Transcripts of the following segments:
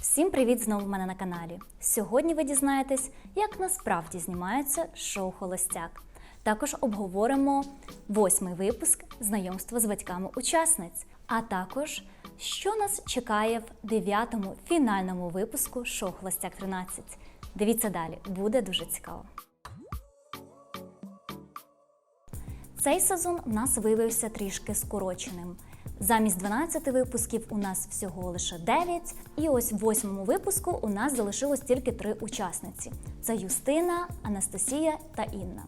Всім привіт знову в мене на каналі. Сьогодні ви дізнаєтесь, як насправді знімається шоу Холостяк. Також обговоримо восьмий випуск знайомства з батьками учасниць, а також що нас чекає в дев'ятому фінальному випуску шоу Холостяк 13. Дивіться далі, буде дуже цікаво. Цей сезон в нас виявився трішки скороченим. Замість 12 випусків у нас всього лише 9, і ось в восьмому випуску у нас залишилось тільки три учасниці: це Юстина, Анастасія та Інна.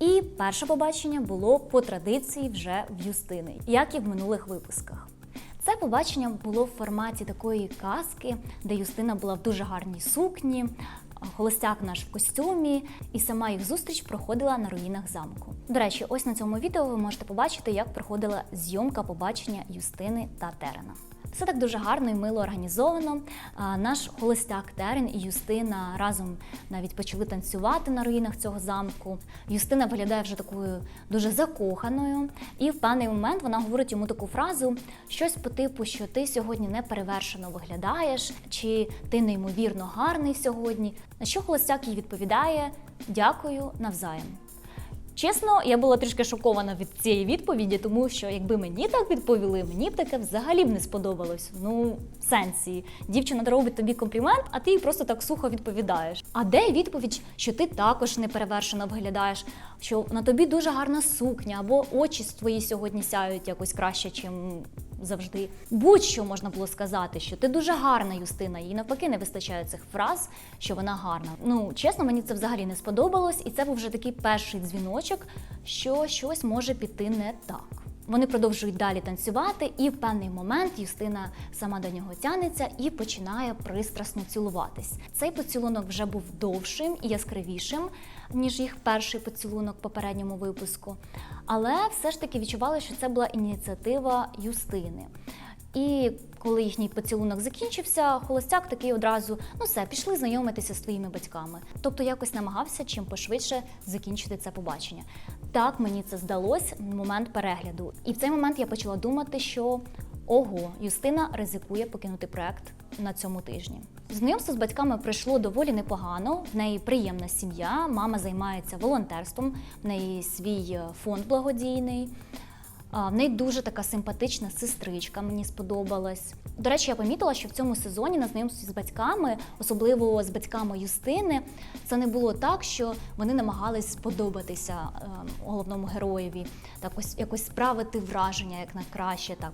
І перше побачення було по традиції вже в Юстини, як і в минулих випусках. Це побачення було в форматі такої казки, де Юстина була в дуже гарній сукні, холостяк наш в костюмі, і сама їх зустріч проходила на руїнах замку. До речі, ось на цьому відео ви можете побачити, як проходила зйомка побачення Юстини та Терена. Все так дуже гарно і мило організовано. Наш холостяк Терен і Юстина разом навіть почали танцювати на руїнах цього замку. Юстина виглядає вже такою дуже закоханою, і в певний момент вона говорить йому таку фразу: щось по типу, що ти сьогодні неперевершено виглядаєш, чи ти неймовірно гарний сьогодні. На що холостяк їй відповідає: Дякую навзаєм. Чесно, я була трішки шокована від цієї відповіді, тому що якби мені так відповіли, мені б таке взагалі б не сподобалось. Ну, в сенсі, дівчина робить тобі комплімент, а ти їй просто так сухо відповідаєш. А де відповідь, що ти також неперевершено виглядаєш, що на тобі дуже гарна сукня, або очі твої сьогодні сяють якось краще, чим завжди. Будь-що можна було сказати, що ти дуже гарна, Юстина, їй навпаки не вистачає цих фраз, що вона гарна. Ну, чесно, мені це взагалі не сподобалось, і це був вже такий перший дзвіночок, що щось може піти не так. Вони продовжують далі танцювати, і в певний момент Юстина сама до нього тянеться і починає пристрасно цілуватись. Цей поцілунок вже був довшим і яскравішим, ніж їх перший поцілунок в попередньому випуску. Але все ж таки відчували, що це була ініціатива Юстини. І коли їхній поцілунок закінчився, холостяк такий одразу ну все, пішли знайомитися з твоїми батьками. Тобто якось намагався чим пошвидше закінчити це побачення. Так мені це здалось момент перегляду. І в цей момент я почала думати, що ого, Юстина ризикує покинути проект на цьому тижні. Знайомство з батьками пройшло доволі непогано. В неї приємна сім'я, мама займається волонтерством, в неї свій фонд благодійний. В неї дуже така симпатична сестричка, мені сподобалась. До речі, я помітила, що в цьому сезоні на знайомстві з батьками, особливо з батьками Юстини, це не було так, що вони намагались сподобатися е, головному героєві, так ось якось справити враження як на краще. Так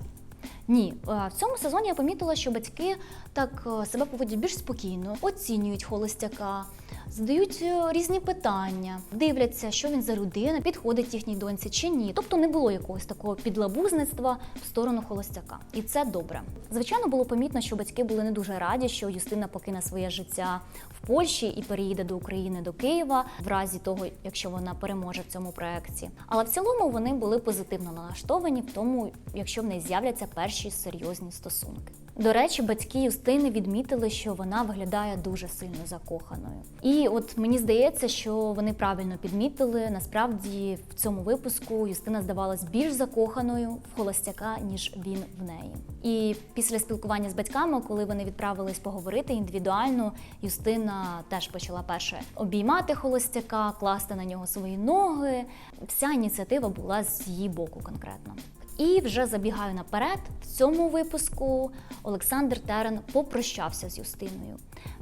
ні, Е, в цьому сезоні я помітила, що батьки так е, себе поводять більш спокійно, оцінюють холостяка, задають е, різні питання, дивляться, що він за людина, підходить їхній доньці чи ні. Тобто не було якогось такого підлабузництва в сторону холостяка, і це добре. Звичайно, було помітно, що батьки були не дуже раді, що Юстина покине своє життя в Польщі і переїде до України до Києва, в разі того, якщо вона переможе в цьому проекті. Але в цілому вони були позитивно налаштовані в тому, якщо в неї з'являться перші серйозні стосунки. До речі, батьки Юстини відмітили, що вона виглядає дуже сильно закоханою. І от мені здається, що вони правильно підмітили. Насправді в цьому випуску Юстина здавалась більш закоханою в холостяка, ніж він в неї. І після спілкування з батьками, коли вони відправились поговорити індивідуально, Юстина теж почала перше обіймати холостяка, класти на нього свої ноги. Вся ініціатива була з її боку конкретно. І вже забігаю наперед. В цьому випуску Олександр Терен попрощався з Юстиною.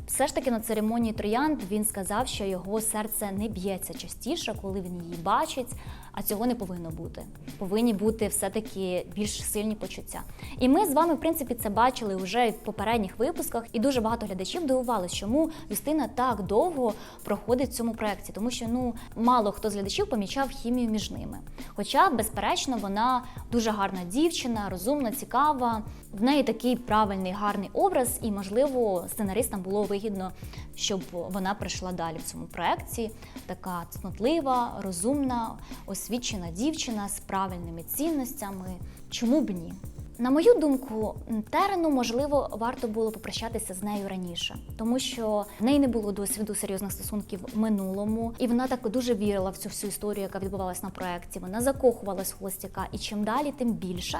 Все ж таки на церемонії троянд він сказав, що його серце не б'ється частіше, коли він її бачить, а цього не повинно бути. Повинні бути все-таки більш сильні почуття. І ми з вами, в принципі, це бачили вже в попередніх випусках, і дуже багато глядачів дивувалися, чому Юстина так довго проходить в цьому проєкті, тому що ну мало хто з глядачів помічав хімію між ними. Хоча, безперечно, вона дуже гарна дівчина, розумна, цікава. В неї такий правильний гарний образ, і можливо сценаристам було вигідно, щоб вона прийшла далі в цьому проєкті. Така цнотлива, розумна, освічена дівчина з правильними цінностями. Чому б ні? На мою думку, Терену можливо варто було попрощатися з нею раніше, тому що в неї не було досвіду серйозних стосунків в минулому, і вона так дуже вірила в цю всю історію, яка відбувалась на проєкті. Вона закохувалась в холостяка, і чим далі, тим більше.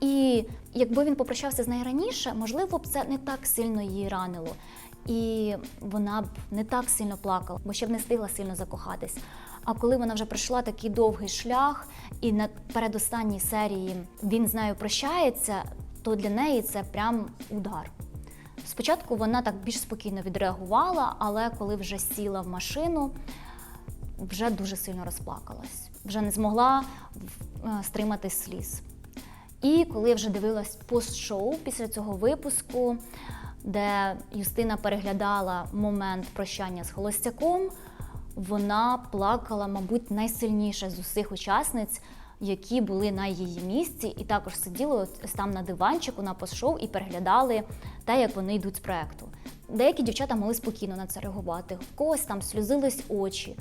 І якби він попрощався з нею раніше, можливо б це не так сильно її ранило. І вона б не так сильно плакала, бо ще б не встигла сильно закохатись. А коли вона вже пройшла такий довгий шлях, і на передостанній серії він з нею прощається, то для неї це прям удар. Спочатку вона так більш спокійно відреагувала, але коли вже сіла в машину, вже дуже сильно розплакалась, вже не змогла е, стримати сліз. І коли я вже дивилась пост-шоу після цього випуску, де Юстина переглядала момент прощання з холостяком, вона плакала, мабуть, найсильніше з усіх учасниць, які були на її місці, і також сиділи там на диванчику на пост-шоу і переглядали те, як вони йдуть з проекту. Деякі дівчата могли спокійно на це реагувати, в когось там сльозились очі.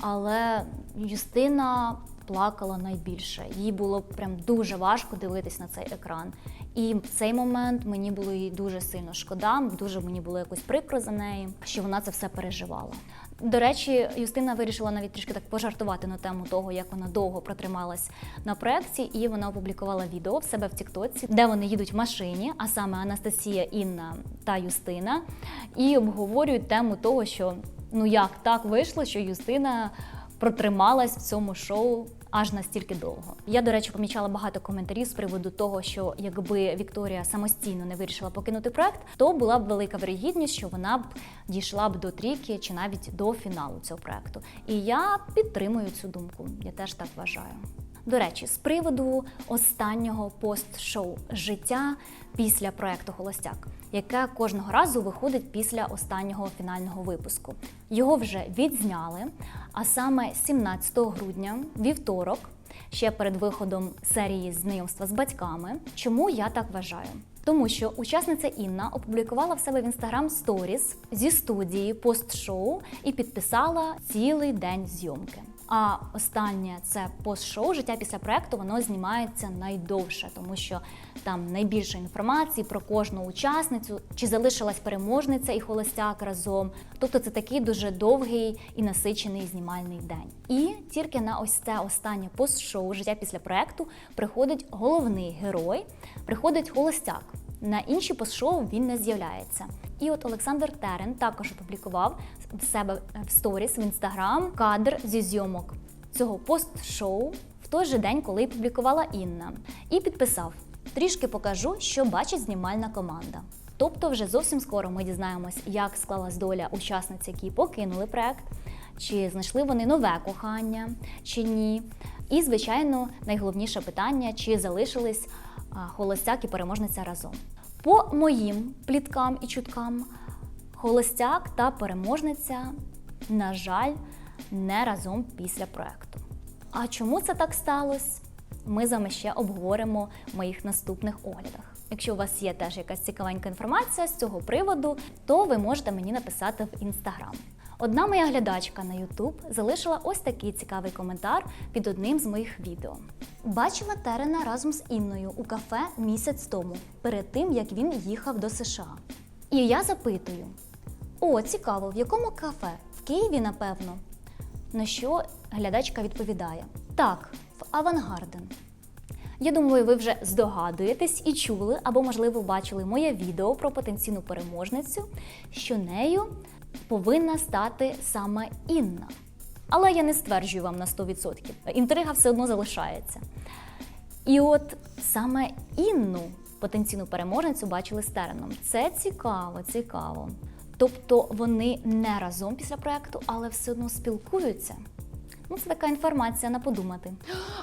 Але Юстина плакала найбільше. Їй було прям дуже важко дивитись на цей екран. І в цей момент мені було їй дуже сильно шкода, дуже мені було якось прикро за неї, що вона це все переживала. До речі, Юстина вирішила навіть трішки так пожартувати на тему того, як вона довго протрималась на проєкті, і вона опублікувала відео в себе в Тіктоці, де вони їдуть в машині, а саме Анастасія, Інна та Юстина, і обговорюють тему того, що ну як так вийшло, що Юстина протрималась в цьому шоу аж настільки довго. Я, до речі, помічала багато коментарів з приводу того, що якби Вікторія самостійно не вирішила покинути проект, то була б велика вирогідність, що вона б дійшла б до трійки чи навіть до фіналу цього проекту. І я підтримую цю думку. Я теж так вважаю. До речі, з приводу останнього пост-шоу життя після проекту Холостяк, яке кожного разу виходить після останнього фінального випуску. Його вже відзняли, а саме 17 грудня, вівторок, ще перед виходом серії знайомства з батьками. Чому я так вважаю? Тому що учасниця Інна опублікувала в себе в інстаграм сторіс зі студії пост-шоу і підписала цілий день зйомки. А останнє це пост-шоу життя після проекту. Воно знімається найдовше, тому що там найбільше інформації про кожну учасницю, чи залишилась переможниця і холостяк разом. Тобто це такий дуже довгий і насичений знімальний день. І тільки на ось це останнє пост-шоу життя після проекту приходить головний герой, приходить холостяк. На інші пост-шоу він не з'являється. І от Олександр Терен також опублікував в себе в сторіс в інстаграм кадр зі зйомок цього пост-шоу в той же день, коли публікувала Інна, і підписав: трішки покажу, що бачить знімальна команда. Тобто, вже зовсім скоро ми дізнаємось, як склалась доля учасниць, які покинули проект, чи знайшли вони нове кохання, чи ні. І, звичайно, найголовніше питання: чи залишились холостяк і переможниця разом. По моїм пліткам і чуткам, холостяк та переможниця, на жаль, не разом після проекту. А чому це так сталося? Ми з вами ще обговоримо в моїх наступних оглядах. Якщо у вас є теж якась цікавенька інформація з цього приводу, то ви можете мені написати в інстаграм. Одна моя глядачка на YouTube залишила ось такий цікавий коментар під одним з моїх відео. Бачила Терена разом з Інною у кафе місяць тому, перед тим як він їхав до США. І я запитую: о, цікаво, в якому кафе? В Києві, напевно. На що глядачка відповідає: Так, в Авангарден. Я думаю, ви вже здогадуєтесь і чули, або, можливо, бачили моє відео про потенційну переможницю, що нею повинна стати саме Інна. Але я не стверджую вам на 100%. Інтрига все одно залишається. І от саме Інну, потенційну переможницю, бачили з Тереном. Це цікаво, цікаво. Тобто вони не разом після проекту, але все одно спілкуються. Ну, це така інформація на подумати.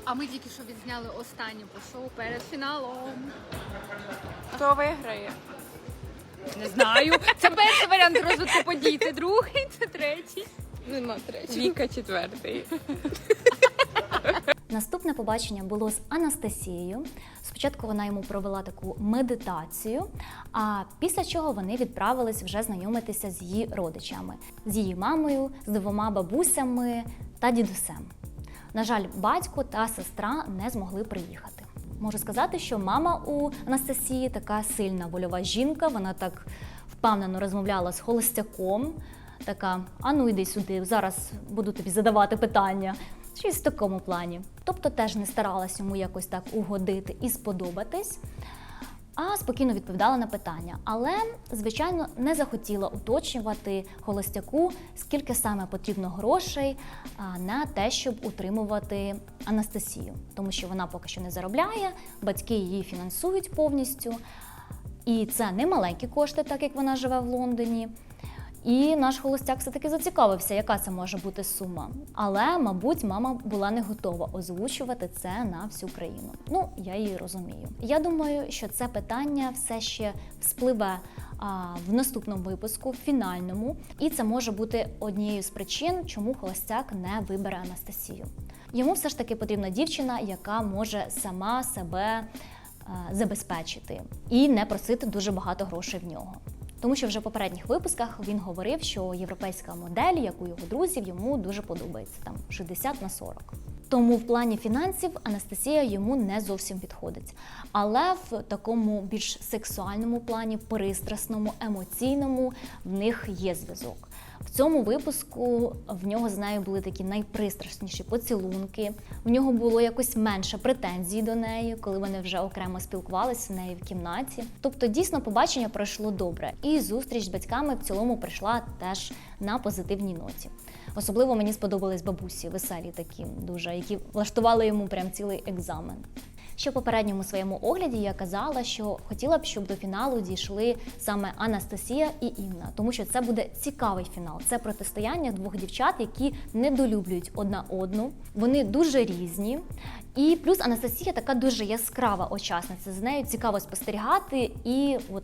А ми тільки що відзняли останнє по шоу перед фіналом. Хто виграє? Не знаю. Це перший варіант розвитку подій. Це другий, це третій. Нема третій. Віка четвертий. Наступне побачення було з Анастасією. Спочатку вона йому провела таку медитацію, а після чого вони відправились вже знайомитися з її родичами, з її мамою, з двома бабусями та дідусем. На жаль, батько та сестра не змогли приїхати. Можу сказати, що мама у Анастасії така сильна вольова жінка. Вона так впевнено розмовляла з холостяком. Така, а ну йди сюди, зараз буду тобі задавати питання. Щось в такому плані. Тобто теж не старалась йому якось так угодити і сподобатись, а спокійно відповідала на питання. Але, звичайно, не захотіла уточнювати холостяку, скільки саме потрібно грошей на те, щоб утримувати Анастасію, тому що вона поки що не заробляє, батьки її фінансують повністю. І це не маленькі кошти, так як вона живе в Лондоні. І наш холостяк все-таки зацікавився, яка це може бути сума. Але, мабуть, мама була не готова озвучувати це на всю країну. Ну, я її розумію. Я думаю, що це питання все ще вспливе а, в наступному випуску, в фінальному, і це може бути однією з причин, чому холостяк не вибере Анастасію. Йому все ж таки потрібна дівчина, яка може сама себе е, забезпечити і не просити дуже багато грошей в нього. Тому що вже в попередніх випусках він говорив, що європейська модель, як у його друзів, йому дуже подобається там 60 на 40. Тому в плані фінансів Анастасія йому не зовсім підходить. Але в такому більш сексуальному плані, пристрасному, емоційному в них є зв'язок. В цьому випуску в нього з нею були такі найпристрасніші поцілунки. В нього було якось менше претензій до неї, коли вони вже окремо спілкувалися в неї в кімнаті. Тобто, дійсно, побачення пройшло добре, і зустріч з батьками в цілому прийшла теж на позитивній ноті. Особливо мені сподобались бабусі, веселі такі, дуже, які влаштували йому прям цілий екзамен. Ще в попередньому своєму огляді я казала, що хотіла б, щоб до фіналу дійшли саме Анастасія і Інна, тому що це буде цікавий фінал. Це протистояння двох дівчат, які недолюблюють одна одну. Вони дуже різні. І плюс Анастасія така дуже яскрава учасниця. З нею цікаво спостерігати і от.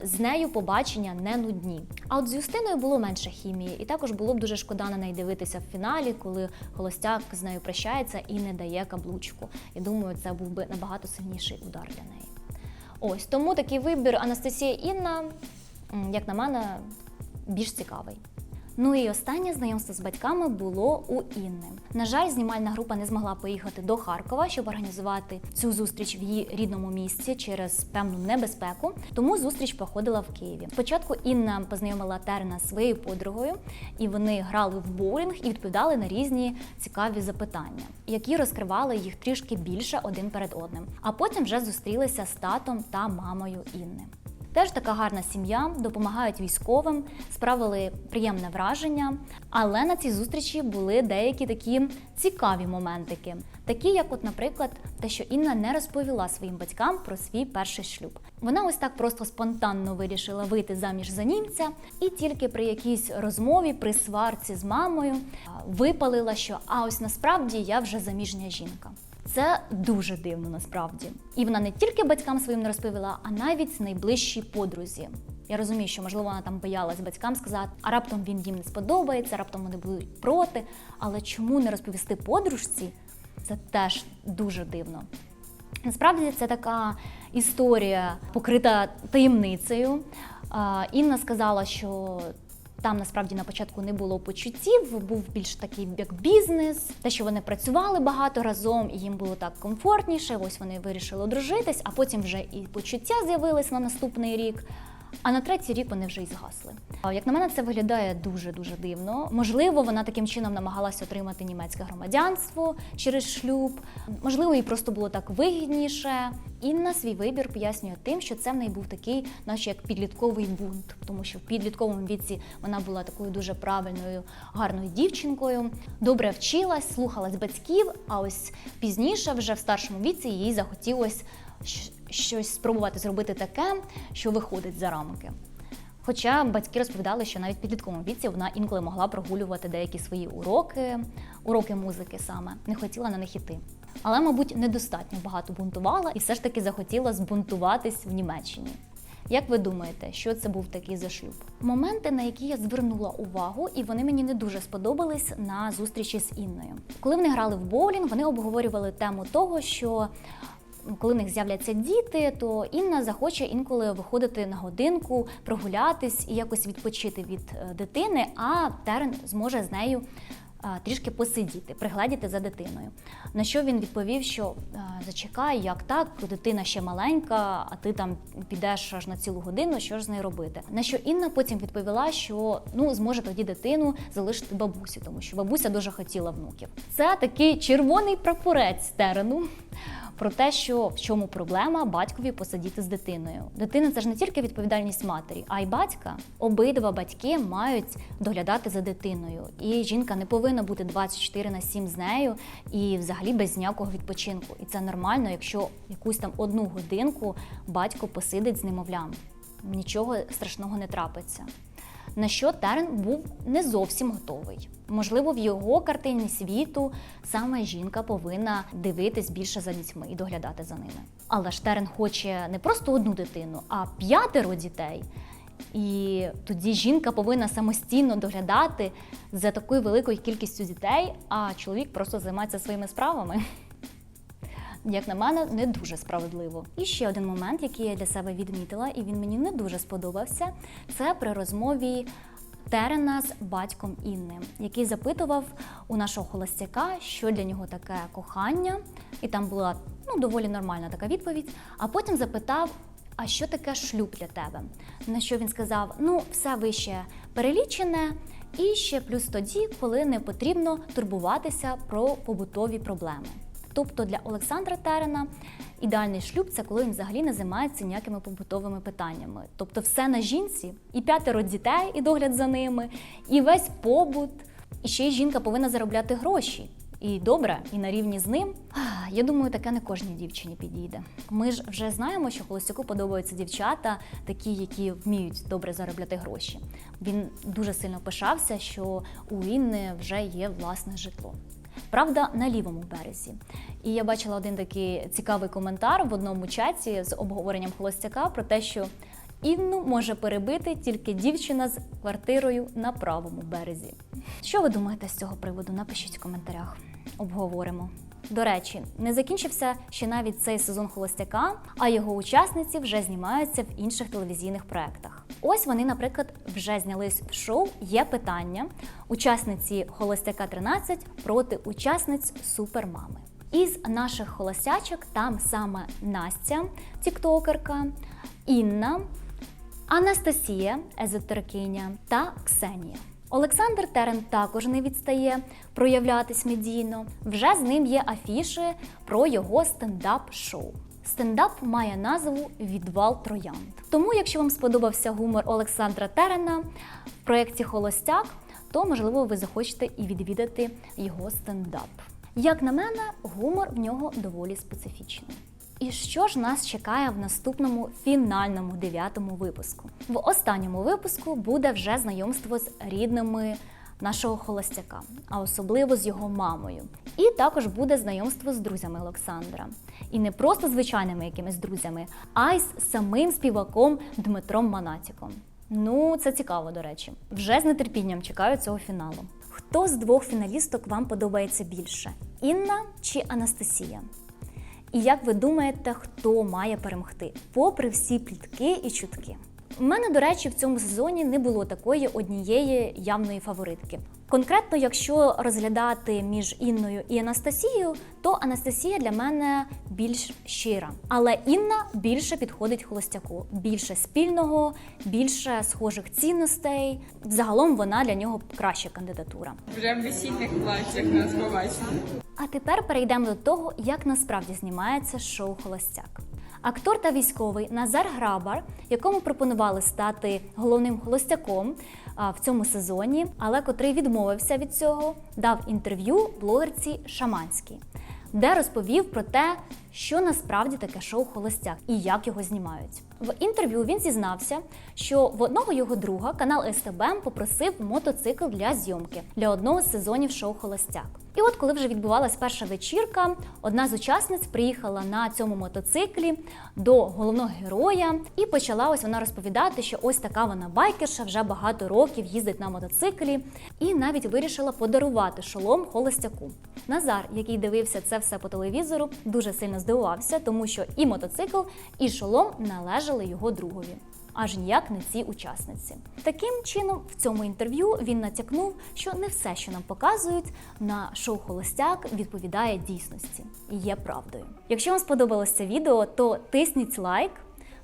З нею побачення не нудні. А от з Юстиною було менше хімії, і також було б дуже шкода на неї дивитися в фіналі, коли холостяк з нею прощається і не дає каблучку. Я думаю, це був би набагато сильніший удар для неї. Ось тому такий вибір Анастасія Інна, як на мене, більш цікавий. Ну і останнє знайомство з батьками було у Інни. На жаль, знімальна група не змогла поїхати до Харкова, щоб організувати цю зустріч в її рідному місці через певну небезпеку. Тому зустріч проходила в Києві. Спочатку Інна познайомила Терна своєю подругою, і вони грали в боулінг і відповідали на різні цікаві запитання, які розкривали їх трішки більше один перед одним. А потім вже зустрілися з татом та мамою Інни. Теж така гарна сім'я, допомагають військовим, справили приємне враження. Але на цій зустрічі були деякі такі цікаві моментики, такі як, от, наприклад, те, що Інна не розповіла своїм батькам про свій перший шлюб. Вона ось так просто спонтанно вирішила вийти заміж за німця, і тільки при якійсь розмові, при сварці з мамою, випалила, що а ось насправді я вже заміжня жінка. Це дуже дивно насправді. І вона не тільки батькам своїм не розповіла, а навіть найближчій подрузі. Я розумію, що можливо вона там боялась батькам сказати, а раптом він їм не сподобається, раптом вони будуть проти. Але чому не розповісти подружці? Це теж дуже дивно. Насправді це така історія покрита таємницею. Інна сказала, що там насправді на початку не було почуттів, був більш такий як бізнес, те, що вони працювали багато разом, і їм було так комфортніше. Ось вони вирішили одружитись, а потім вже і почуття з'явились на наступний рік. А на третій рік вони вже і згасли. Як на мене, це виглядає дуже дуже дивно. Можливо, вона таким чином намагалася отримати німецьке громадянство через шлюб. Можливо, їй просто було так вигідніше. Інна свій вибір пояснює тим, що це в неї був такий, наче як підлітковий бунт, тому що в підлітковому віці вона була такою дуже правильною, гарною дівчинкою, добре вчилась, слухалась батьків. А ось пізніше, вже в старшому віці, їй захотілось щось спробувати зробити таке, що виходить за рамки. Хоча батьки розповідали, що навіть в підлітковому віці вона інколи могла прогулювати деякі свої уроки, уроки музики саме, не хотіла на них іти. Але, мабуть, недостатньо багато бунтувала і все ж таки захотіла збунтуватись в Німеччині. Як ви думаєте, що це був такий за шлюб? Моменти, на які я звернула увагу, і вони мені не дуже сподобались на зустрічі з Інною. Коли вони грали в боулінг, вони обговорювали тему того, що коли в них з'являться діти, то Інна захоче інколи виходити на годинку, прогулятись і якось відпочити від е, дитини, а Терен зможе з нею трішки посидіти, пригледіти за дитиною. На що він відповів, що зачекай, як так, дитина ще маленька, а ти там підеш аж на цілу годину, що ж з нею робити? На що Інна потім відповіла, що ну зможе тоді дитину залишити бабусі, тому що бабуся дуже хотіла внуків. Це такий червоний прапорець терену. Про те, що в чому проблема батькові посидіти з дитиною. Дитина це ж не тільки відповідальність матері, а й батька. Обидва батьки мають доглядати за дитиною. І жінка не повинна бути 24 на 7 з нею і взагалі без ніякого відпочинку. І це нормально, якщо якусь там одну годинку батько посидить з немовлям. Нічого страшного не трапиться. На що Терен був не зовсім готовий. Можливо, в його картині світу саме жінка повинна дивитись більше за дітьми і доглядати за ними. Але ж Терен хоче не просто одну дитину, а п'ятеро дітей. І тоді жінка повинна самостійно доглядати за такою великою кількістю дітей, а чоловік просто займається своїми справами. Як на мене, не дуже справедливо. І ще один момент, який я для себе відмітила, і він мені не дуже сподобався, це при розмові Терена з батьком Інни, який запитував у нашого холостяка, що для нього таке кохання, і там була ну доволі нормальна така відповідь. А потім запитав. А що таке шлюб для тебе? На що він сказав: ну, все вище перелічене, і ще плюс тоді, коли не потрібно турбуватися про побутові проблеми. Тобто для Олександра Терена ідеальний шлюб це коли він взагалі не займається ніякими побутовими питаннями. Тобто, все на жінці, і п'ятеро дітей, і догляд за ними, і весь побут. І ще й жінка повинна заробляти гроші. І добре, і на рівні з ним. Я думаю, таке не кожній дівчині підійде. Ми ж вже знаємо, що холостяку подобаються дівчата, такі, які вміють добре заробляти гроші. Він дуже сильно пишався, що у Інни вже є власне житло. Правда, на лівому березі. І я бачила один такий цікавий коментар в одному чаті з обговоренням холостяка про те, що Інну може перебити тільки дівчина з квартирою на правому березі. Що ви думаєте з цього приводу? Напишіть в коментарях. Обговоримо. До речі, не закінчився ще навіть цей сезон холостяка, а його учасниці вже знімаються в інших телевізійних проєктах. Ось вони, наприклад, вже знялись в шоу Є питання учасниці Холостяка 13 проти учасниць Супермами. Із наших холостячок там саме Настя, тіктокерка, Інна, Анастасія, езотерикиня та Ксенія. Олександр Терен також не відстає проявлятись медійно. Вже з ним є афіши про його стендап-шоу. Стендап має назву Відвал троянд. Тому, якщо вам сподобався гумор Олександра Терена в проєкті Холостяк, то можливо ви захочете і відвідати його стендап. Як на мене, гумор в нього доволі специфічний. І що ж нас чекає в наступному фінальному дев'ятому випуску? В останньому випуску буде вже знайомство з рідними нашого холостяка, а особливо з його мамою. І також буде знайомство з друзями Олександра. І не просто звичайними якимись друзями, а й з самим співаком Дмитром Манатіком. Ну, це цікаво, до речі. Вже з нетерпінням чекаю цього фіналу. Хто з двох фіналісток вам подобається більше? Інна чи Анастасія? І як ви думаєте, хто має перемогти, попри всі плітки і чутки? У мене, до речі, в цьому сезоні не було такої однієї явної фаворитки. Конкретно, якщо розглядати між Інною і Анастасією, то Анастасія для мене більш щира. Але Інна більше підходить холостяку, більше спільного, більше схожих цінностей. Взагалом вона для нього краща кандидатура. Вже в весільних платтях нас побачили. А тепер перейдемо до того, як насправді знімається шоу Холостяк. Актор та військовий Назар Грабар, якому пропонували стати головним холостяком в цьому сезоні, але котрий відмовився від цього, дав інтерв'ю блогерці Шаманській, де розповів про те, що насправді таке шоу Холостяк і як його знімають. В інтерв'ю він зізнався, що в одного його друга канал СТБ попросив мотоцикл для зйомки для одного з сезонів шоу Холостяк. І от, коли вже відбувалась перша вечірка, одна з учасниць приїхала на цьому мотоциклі до головного героя і почала ось вона розповідати, що ось така вона байкерша, вже багато років їздить на мотоциклі, і навіть вирішила подарувати шолом холостяку. Назар, який дивився це все по телевізору, дуже сильно здивувався, тому що і мотоцикл, і шолом належали його другові. аж ніяк не ці учасниці. Таким чином, в цьому інтерв'ю він натякнув, що не все, що нам показують на шоу Холостяк, відповідає дійсності і є правдою. Якщо вам сподобалось це відео, то тисніть лайк.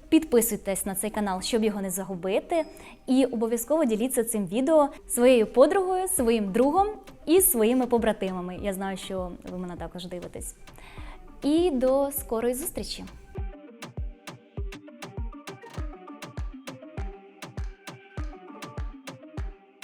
Підписуйтесь на цей канал, щоб його не загубити, і обов'язково діліться цим відео своєю подругою, своїм другом і своїми побратимами. Я знаю, що ви мене також дивитесь. І до скорої зустрічі!